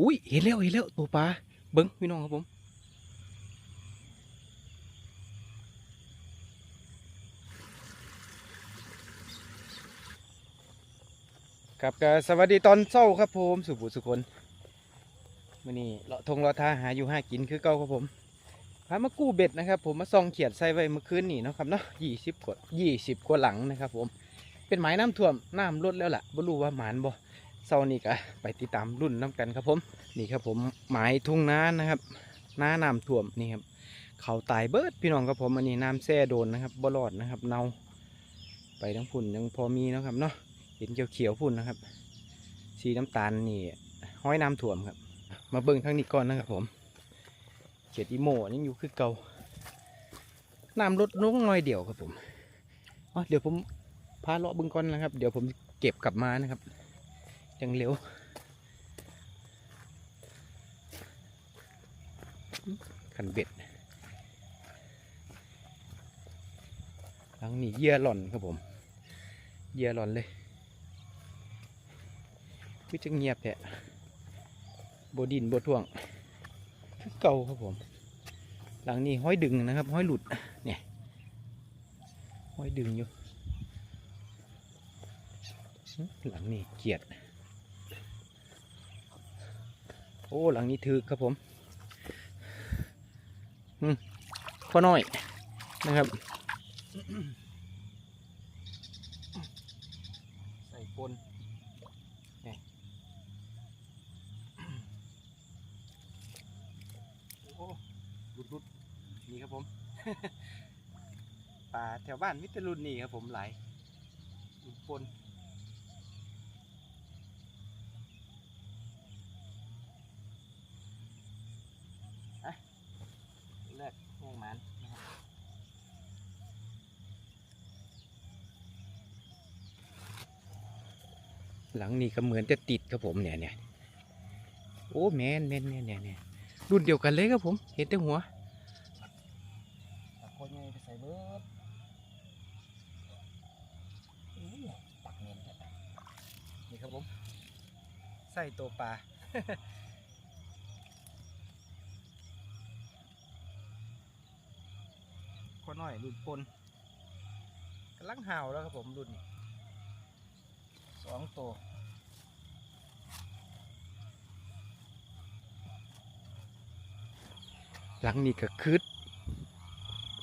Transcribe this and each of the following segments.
อุ้ยเห็นแล้วเห็นแล้วตัวปลาเบิ้งพี่น้องครับผมครับก็สวัสดีตอนเช้าครับผมสุบุสุคนวันนี้เลาะทงเลาะทาหาอยู่หากินคือเก่าครับผมพามากู้เบ็ดนะครับ ผมมาซองเขียดใส่ไว้เมื่อคืนนี่เนาะครับเนาะยี่สิบกว่ายี่สิบกว่าหลังนะครับ ผม เป็นหมายน้ำท่วมน้ำลดแล้วล่ะบ่รู้ว่าหมานบ่ เช้านี้ก็ไปติดตามรุ่นน้ำกันครับผมนี่ครับผมหมายทุ่งน้านะครับน้าน้ำท่วมนี่ครับเขาตายเบิดพี่น้องครับผมอันนี้น้ำแช่โดนนะครับบ่รอดนะครับเนาไปทั้งพุ่นยังพอมีนะครับเนาะเห็นเขียวๆพุ่นนะครับ สีน้ำตาลนี่ห้อยน้ำท่วมครับ มาเบิ่งทางนี้ก่อนนะครับผมเขียดอีโมยังอยู่คือเก่าน้ำลดลงน้อยเดียวครับผมอ๋อเดี๋ยวผมพาเลาะเบิ่งก่อนนะครับ เดี๋ยวผมเก็บกลับมานะครับ ยังเร็วขันเบ็ดหลังนี้เยื่อหล่อนครับผมเยื่อหล่อนเลยคือจะเงียบแท้บดินบดท่วงคือเก่าครับผม หลังนี้ห้อยดึงนะครับ ห้อยหลุดเนี่ยห้อยดึงอยู่หึหลังนี้เกียด โอ้หลังนี้ถือครับผมพ่อน้อยนะครับ ใส่ปนโอ้รุดรุดนี่ครับผมป่าแถวบ้านมิตรรุ่นนี่ครับผมหลายปนอะแรกแห้งมันนะครับ หลังนี้ก็เหมือนจะติดครับผมเนี่ยเนี่ยโอ้แมนแมนเนี่ยเนี่ยเนี่ยรุ่นเดียวกันเลยครับผม เห็นแต่หัวตะโกนไงไปใส่เบิดอู้ตักเน้นแท้นี่ครับผมใส่ตัวปลาขอหน่อยรุ่นปนกำลังห่าวแล้วครับผมรุ่นนี้ สองตัวหลังนี้ก็คืด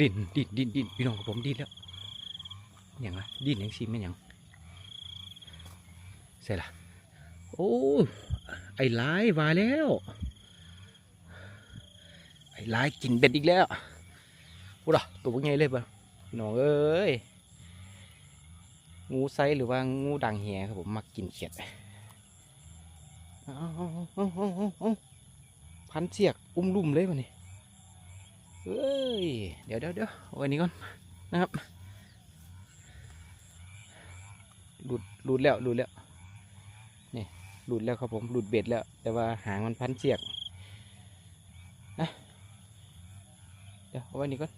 ดินดินดินดินพี่น้องกับผมดินแล้วอย่างไรดินอย่างซีไม่นหยังเสร็จละโอ้ไอ้ลายวาแล้ว ไอ้ลายกินเบ็ดอีกแล้วโอ้ดะตัวพวกใหญ่เลยปะน้องเอ้ย งูไซหรือว่างูด่างแหครับผมมักกินเขียดอาเอพันเสียกอุ้มลุ่มเลยวะนี่เอ้ยเดี๋ยวเดี๋ยวเดี๋ยวเอาไว้นี้ก่อนนะครับหลุดหลุดแล้วหลุดแล้วนี่หลุดแล้วครับผมหลุดเบ็ดแล้ว แต่ว่าหางมันพันเสียกนะเดี๋ยวเอาไว้นี้ก่อน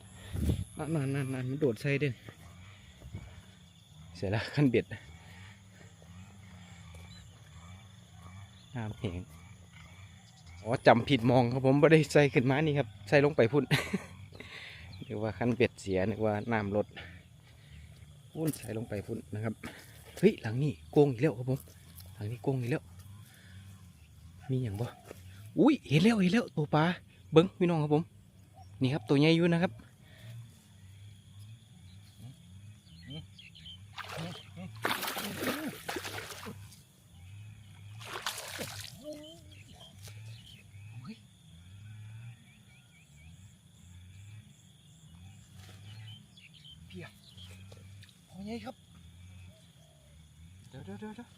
นั่นนั่นนั่นมันโดดใส่ด้อ เสร็จแล้วขั้นเบ็ดน้ำแหงอ๋อจำผิดมองครับผมไม่ได้ใส่ขึ้นมานี่ครับ ใส่ลงไปพุ่นนึกว่าคันเบ็ดเสียนึกว่าน้ำลดพุ่นใส่ลงไปพุ่นนะครับเฮ้ยหลังนี้โกงอีกแล้วครับผมหลังนี้โกงอีกแล้ว มีอย่างบ่อุ้ยเห็นแล้วเห็นแล้วตัวปลาเบิ้งพี่น้องครับผม นี่ครับตัวใหญ่อยู่นะครับ เดี๋ยวเดี๋ยวเดี๋ยว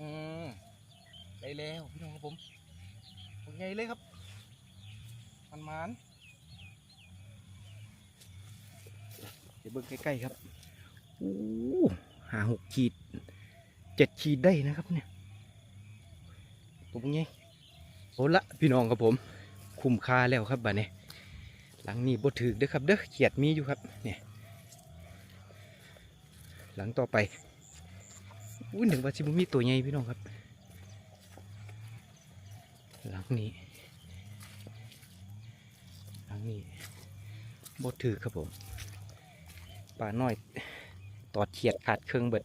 อืมได้แล้วพี่น้องครับผมโอเคเลยครับ มันมันเดี๋ยวเบิ่งใกล้ๆครับ โอ้ หาหกขีดเจ็ดขีดได้นะครับเนี่ยตัวพวกนี้โอ้ละพี่น้องครับผม คุ้มค่าแล้วครับบัดนี้หลังนี้บ่ถือเด้อครับเด้อเขียดมีอยู่ครับเนี่ยหลังต่อไปอุ้ยหนึ่งว่าสิบ่มีตัวใหญ่พี่น้องครับ หลังนี้ หลังนี้บ่ถือครับผมปลาน้อย ตอดเขียดขาดเครื่องเบิด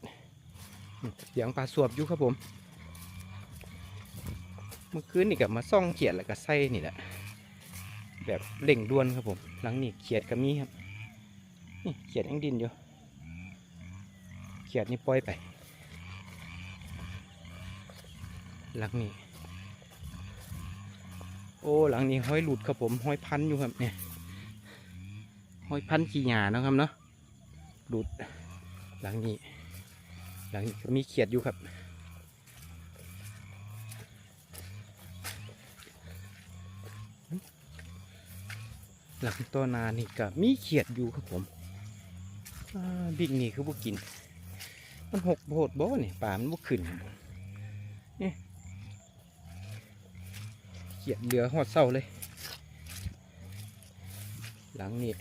เสียงปลาสวบอยู่ครับผม เมื่อคืนนี่กับมาซ่องเขียดแล้วก็ใส่นี่แหละ แบบเร่งด่วนครับผม หลังนี้เขียดก็มีครับ นี่เขียดยังดินอยู่ เขียดนี่ปล่อยไป หลังนี้ โอ้หลังนี้ห้อยหลุดครับผมห้อยพันอยู่ครับเนี่ยห้อยพันขี้หยาเนาะครับเนาะหลุด หลังนี้ หลังนี้มีเขียดอยู่ครับ หลังตัวนานี่ก็มีเขียดอยู่ครับผมบิ๊กนี่คือพวกกิน มันหกโบดบ่นี่ป่ามันบ่ขึ้นนี่เขียดเหลือหอดเศร้าเลย หลังนี้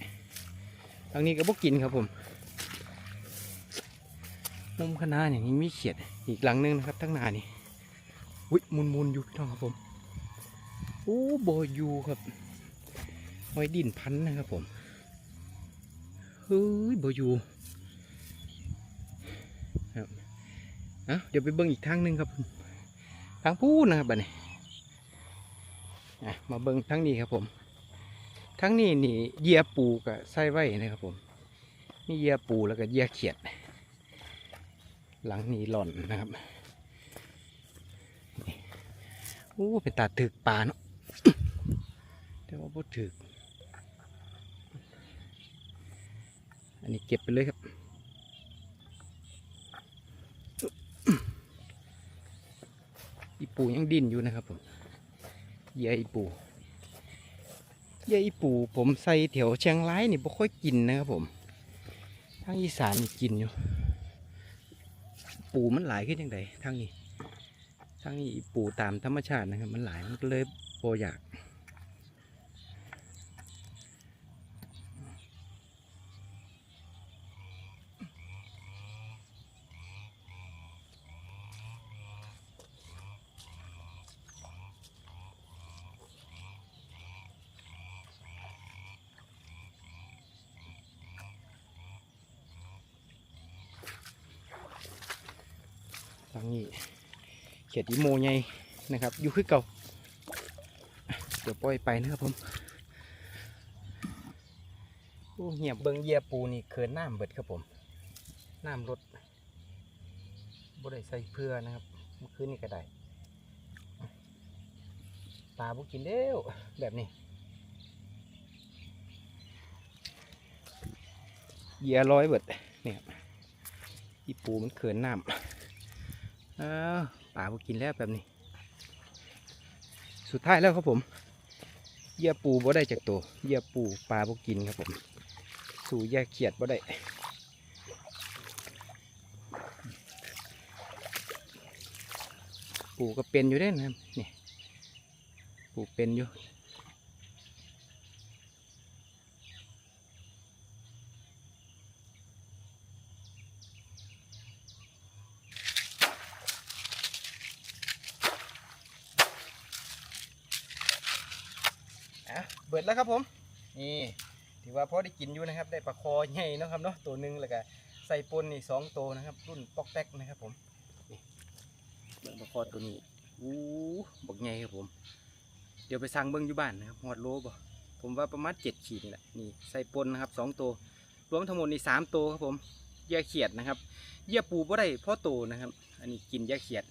หลังนี้ก็บ่กินครับผม มุมคณะอย่างนี้มีเขียดอีกหลังหนึงนะครับทั้งนานี่วิมุนมุนอยู่พี่น้องครับผมโอ้บอยูครับหอยดินพันนะครับผมเฮ้ยบอยูครับเอะเดี๋ยวไปเบิ้งอีกทางหนึงครับผมทางพูนะครับบัดนี้อ่มาเบิ้งทางนี้ครับผมทางนี้นี่เยียปูกับไส้ไว้นะครับผม มีเยียปูแล้วก็เยียเขียด หลังนี้หล่อนนะครับนี่โอ้เป็นตาถึกปลาเนาะแต่ว่าบ่ถึก อันนี้เก็บไปเลยครับอีปูยังดิ้นอยู่นะครับผมเหยาอีปูเหยาอีปูผมใส่แถวเชียงรายนี่บ่ค่อยกินนะครับผมทางอีสานนี่กินอยู่ ปูมันหลายขึ้นยังไงทางนี้ทางนี้ปูตามธรรมชาตินะครับ มันหลายมันก็เลยโปอยาก ทางนี้เขียดอีโมไงนะครับอยู่คือเก่า เดี๋ยวปล่อยไปนะครับผมโอ้เหียบเบิงเหยียปูนี่เขินน้ำเบิดครับผมน้ำลดบ่ได้ใส่เพื่อนะครับเมื่อคืนนี่ก็ได้ปลาบุกินเด้วแบบนี้เหยียร้อยเบิดเนี่ยอีปูมันเขินน้ำ อป่าบ่กินแล้วแบบนี้ สุดท้ายแล้วครับผมเหยื่อปูบ่ได้จากตัวเหยื่อปูปลาบ่กินครับผม สู่เหยื่อเขียดบ่ได้ปูก็เป็นอยู่ได้นะครับนี่ปูเป็นอยู่ อะ เบิดแล้วครับผมนี่ถือว่าพอได้กินอยู่นะครับ ได้ปลาคอใหญ่นะครับเนาะตัวหนึ่งแล้วก็ใส่ปนนี่สองตัวนะครับ รุ่นปอกแป๊กนะครับผมนี่เบิ่งปลาคอตัวนี้อู้บักใหญ่ครับผม เดี๋ยวไปสั่งเบิ้งอยู่บ้านนะครับหอดโลบ่ผมว่าประมาณเจ็ดขีดนี่แหละนี่ใส่ปนนะครับสองตัวรวมทั้งหมดนี่สามตัวครับผมเยื่อเขียดนะครับเยื่อปูบ่ได้พ่อโตนะครับ อันนี้กินเยื่อเขียด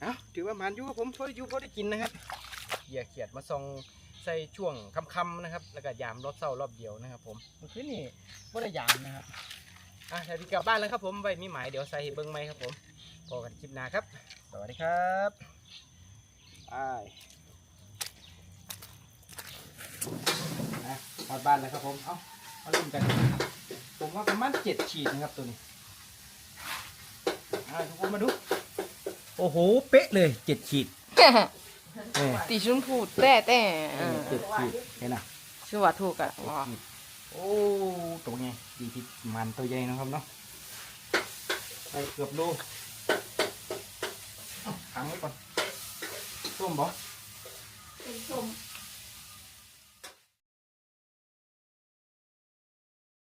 เอ้าถือว่ามันอยู่ครับผมพอได้อยู่พอได้กินนะครับเยื่อเขียดมาส่อง ส่ช่วงค่ำๆนะครับ แล้วก็ยามรอบเศร้ารอบเดียวนะครับ ผมเมื่อคืนนี่บ่ได้ยามนะครับอะเดี๋ยวพี่กลับบ้านแล้วครับผมไว้มีหมายเดี๋ยวใส่ให้เบิ้งไหมครับผมพอกันคลิปหน้าครับ สวัสดีครับไปอะพอดบ้านแล้วครับผม เอาเอาเริ่มกัน ผมว่าประมาณเจ็ดขีดนะครับตัวนี้อะทุกคนมาดู โอ้โห เป๊ะเลยเจ็ดขีด นี่ตีชุนพูดแต่แต่เออเจ็ดขีดเห็นน่ะชื่อว่าถูกอะอ๋อโอ้ตัวไงดีที่มันตัวใหญ่นะครับเนาะไปเกือบโลเอาขังไว้ก่อนส้มบ่เป็นส้ม